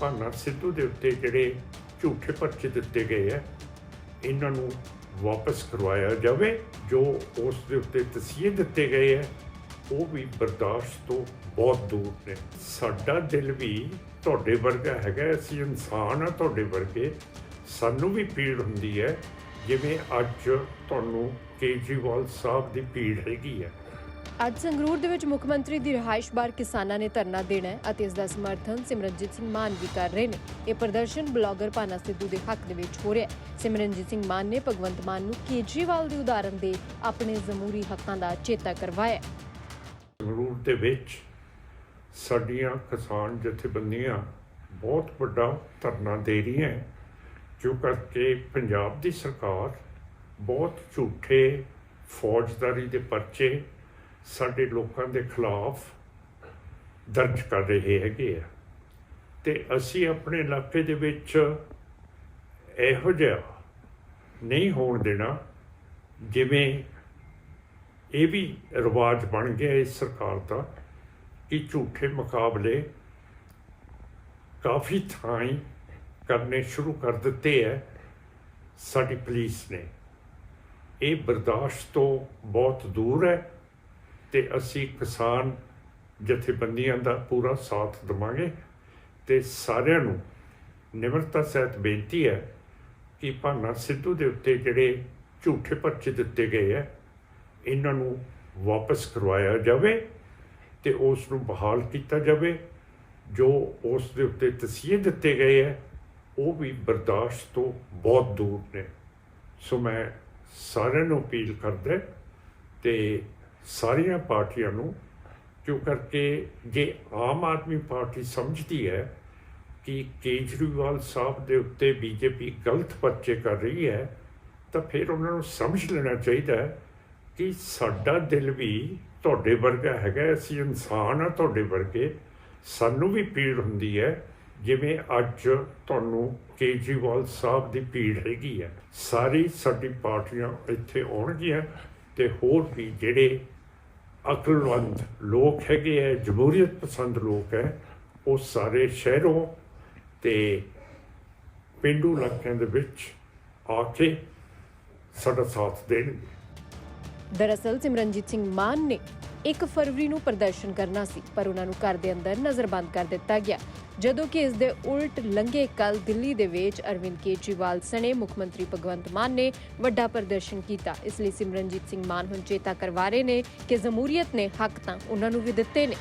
ਭਾਨਾ ਸਿੱਧੂ ਦੇ ਉੱਤੇ ਜਿਹੜੇ ਝੂਠੇ ਪਰਚੇ ਦਿੱਤੇ ਗਏ ਆ, ਇਹਨਾਂ ਨੂੰ ਵਾਪਸ ਕਰਵਾਇਆ ਜਾਵੇ, ਜੋ ਉਸ ਦੇ ਉੱਤੇ ਤਸੀਹੇ ਦਿੱਤੇ ਗਏ ਆ, ਉਹ ਵੀ ਬਰਦਾਸ਼ਤ ਤੋਂ ਬਹੁਤ ਦੂਰ ਨੇ। ਸਾਡਾ ਦਿਲ ਵੀ ਤੁਹਾਡੇ ਵਰਗਾ ਹੈਗਾ, ਅਸੀਂ ਇਨਸਾਨ ਆ ਤੁਹਾਡੇ ਵਰਗੇ, ਸਾਨੂੰ ਵੀ ਪੀੜ ਹੁੰਦੀ ਹੈ, ਜਿਵੇਂ ਅੱਜ ਤੁਹਾਨੂੰ ਕੇਜਰੀਵਾਲ ਸਾਹਿਬ ਦੀ ਪੀੜ ਹੈਗੀ ਹੈ ਅੱਜ ਸੰਗਰੂਰ ਦੇ ਵਿੱਚ ਮੁੱਖ ਮੰਤਰੀ ਦੀ ਰਿਹਾਇਸ਼ ਬਾਰ ਕਿਸਾਨਾਂ ਨੇ ਧਰਨਾ ਦੇਣਾ ਹੈ ਅਤੇ ਇਸ ਦਾ ਸਮਰਥਨ ਸਿਮਰਨਜੀਤ ਸਿੰਘ ਮਾਨ ਵੀ ਕਰ ਰਹੇ ਨੇ। ਇਹ ਪ੍ਰਦਰਸ਼ਨ ਬਲੌਗਰ ਪਾਨਾ ਸਿੱਧੂ ਦੇ ਹੱਕ ਦੇ ਵਿੱਚ ਹੋ ਰਿਹਾ ਹੈ। ਸਿਮਰਨਜੀਤ ਸਿੰਘ ਮਾਨ ਨੇ ਭਗਵੰਤ ਮਾਨ ਨੂੰ ਕੇਜਰੀਵਾਲ ਦੀ ਉਦਾਹਰਨ ਦੇ ਆਪਣੇ ਜ਼ਮੂਰੀ ਹੱਕਾਂ ਦਾ ਚੇਤਾ ਕਰਵਾਇਆ ਸੰਗਰੂਰ ਦੇ ਵਿੱਚ ਸਾਡੀਆਂ ਕਿਸਾਨ ਜਥੇਬੰਦੀਆਂ ਬਹੁਤ ਵੱਡਾ ਧਰਨਾ ਦੇ ਰਹੀਆਂ ਜੋ ਕਰਕੇ ਪੰਜਾਬ ਦੀ ਸਰਕਾਰ ਬਹੁਤ ਝੂਠੇ ਫੌਜਦਾਰੀ ਦੇ ਪਰਚੇ ਸਾਡੇ ਲੋਕਾਂ ਦੇ ਖਿਲਾਫ ਦਰਜ ਕਰ ਰਹੇ ਹੈਗੇ ਆ। ਤੇ ਅਸੀਂ ਆਪਣੇ ਇਲਾਕੇ ਦੇ ਵਿੱਚ ਇਹੋ ਜਿਹਾ ਨਹੀਂ ਹੋਣ ਦੇਣਾ, ਜਿਵੇਂ ਇਹ ਵੀ ਰਿਵਾਜ ਬਣ ਗਿਆ ਇਸ ਸਰਕਾਰ ਦਾ ਕਿ ਝੂਠੇ ਮੁਕਾਬਲੇ ਕਾਫੀ ਥਾਂ ਕਰਨੇ ਸ਼ੁਰੂ ਕਰ ਦਿੱਤੇ ਹੈ ਸਾਡੀ ਪੁਲਿਸ ਨੇ। ਇਹ ਬਰਦਾਸ਼ਤ ਤੋਂ ਬਹੁਤ ਦੂਰ ਹੈ। ਤੇ ਅਸੀਂ ਕਿਸਾਨ ਜਥੇਬੰਦੀਆਂ ਦਾ ਪੂਰਾ ਸਾਥ ਦੇਵਾਂਗੇ ਤੇ ਸਾਰਿਆਂ ਨੂੰ ਨਿਮਰਤਾ ਸਹਿਤ ਬੇਨਤੀ ਹੈ ਕਿ ਭਾਨਾ ਸਿੱਧੂ ਦੇ ਉੱਤੇ ਜਿਹੜੇ ਝੂਠੇ ਪਰਚੇ ਦਿੱਤੇ ਗਏ ਹੈ ਇਹਨਾਂ ਨੂੰ ਵਾਪਸ ਕਰਵਾਇਆ ਜਾਵੇ ਤੇ ਉਸ ਨੂੰ ਬਹਾਲ ਕੀਤਾ ਜਾਵੇ। ਜੋ ਉਸ ਦੇ ਉੱਤੇ ਤਸੀਹੇ ਦਿੱਤੇ ਗਏ ਹੈ ਉਹ ਵੀ ਬਰਦਾਸ਼ਤ ਤੋਂ ਬਹੁਤ ਦੂਰ ਨੇ। ਸੋ ਮੈਂ ਸਾਰਿਆਂ ਨੂੰ ਅਪੀਲ ਕਰਦਾ ਤੇ ਸਾਰੀਆਂ ਪਾਰਟੀਆਂ ਨੂੰ ਕਿਉਂ ਕਰਕੇ ਜੇ ਆਮ ਆਦਮੀ ਪਾਰਟੀ ਸਮਝਦੀ ਹੈ ਕਿ ਕੇਜਰੀਵਾਲ ਸਾਹਿਬ ਦੇ ਉੱਤੇ ਬੀਜੇਪੀ ਗਲਤ ਪਰਚੇ ਕਰ ਰਹੀ ਹੈ, ਤਾਂ ਫਿਰ ਉਹਨਾਂ ਨੂੰ ਸਮਝ ਲੈਣਾ ਚਾਹੀਦਾ ਹੈ ਕਿ ਸਾਡਾ ਦਿਲ ਵੀ ਤੁਹਾਡੇ ਵਰਗਾ ਹੈਗਾ ਅਸੀਂ ਇਨਸਾਨ ਆ ਤੁਹਾਡੇ ਵਰਗੇ। ਸਾਨੂੰ ਵੀ ਪੀੜ ਹੁੰਦੀ ਹੈ, ਜਿਵੇਂ ਅੱਜ ਤੁਹਾਨੂੰ ਕੇਜਰੀਵਾਲ ਸਾਹਿਬ ਦੀ ਪੀੜ ਹੈਗੀ ਹੈ। ਸਾਰੀ ਸਾਡੀ ਪਾਰਟੀਆਂ ਇੱਥੇ ਆਉਣਗੀਆਂ ਤੇ ਹੋਰ ਵੀ ਜਿਹੜੇ ਅਕਲਵੰਦ ਲੋਕ ਹੈਗੇ ਹੈ ਜਮਹੂਰੀਅਤ ਪਸੰਦ ਲੋਕ ਹੈ ਉਹ ਸਾਰੇ ਸ਼ਹਿਰੋਂ ਤੇ ਪਿੰਡੂ ਇਲਾਕਿਆਂ ਦੇ ਵਿੱਚ ਆ ਕੇ ਸਾਡਾ ਸਾਥ ਦੇਣਗੇ। ਦਰਅਸਲ ਸਿਮਰਨਜੀਤ ਸਿੰਘ ਮਾਨ ਨੇ 1 ਫਰਵਰੀ ਨੂੰ ਪ੍ਰਦਰਸ਼ਨ ਕਰਨਾ ਸੀ, ਪਰ ਉਹਨਾਂ ਨੂੰ ਘਰ ਦੇ ਅੰਦਰ ਨਜ਼ਰਬੰਦ ਕਰ ਦਿੱਤਾ ਗਿਆ। ਜਦੋਂ ਕਿ ਇਸ ਦੇ ਉਲਟ ਲੰਘੇ ਕੱਲ ਦਿੱਲੀ ਦੇ ਵਿੱਚ ਅਰਵਿੰਦ ਕੇਜਰੀਵਾਲ ਸਣੇ ਮੁੱਖ ਮੰਤਰੀ ਭਗਵੰਤ ਮਾਨ ਨੇ ਵੱਡਾ ਪ੍ਰਦਰਸ਼ਨ ਕੀਤਾ। ਇਸ ਲਈ ਸਿਮਰਨਜੀਤ ਸਿੰਘ ਮਾਨ ਹੁਣ ਚੇਤਾ ਕਰਵਾ ਰਹੇ ਨੇ ਕਿ ਜਮਹੂਰੀਅਤ ਨੇ ਹੱਕ ਤਾਂ ਉਹਨਾਂ ਨੂੰ ਵੀ ਦਿੱਤੇ ਨੇ।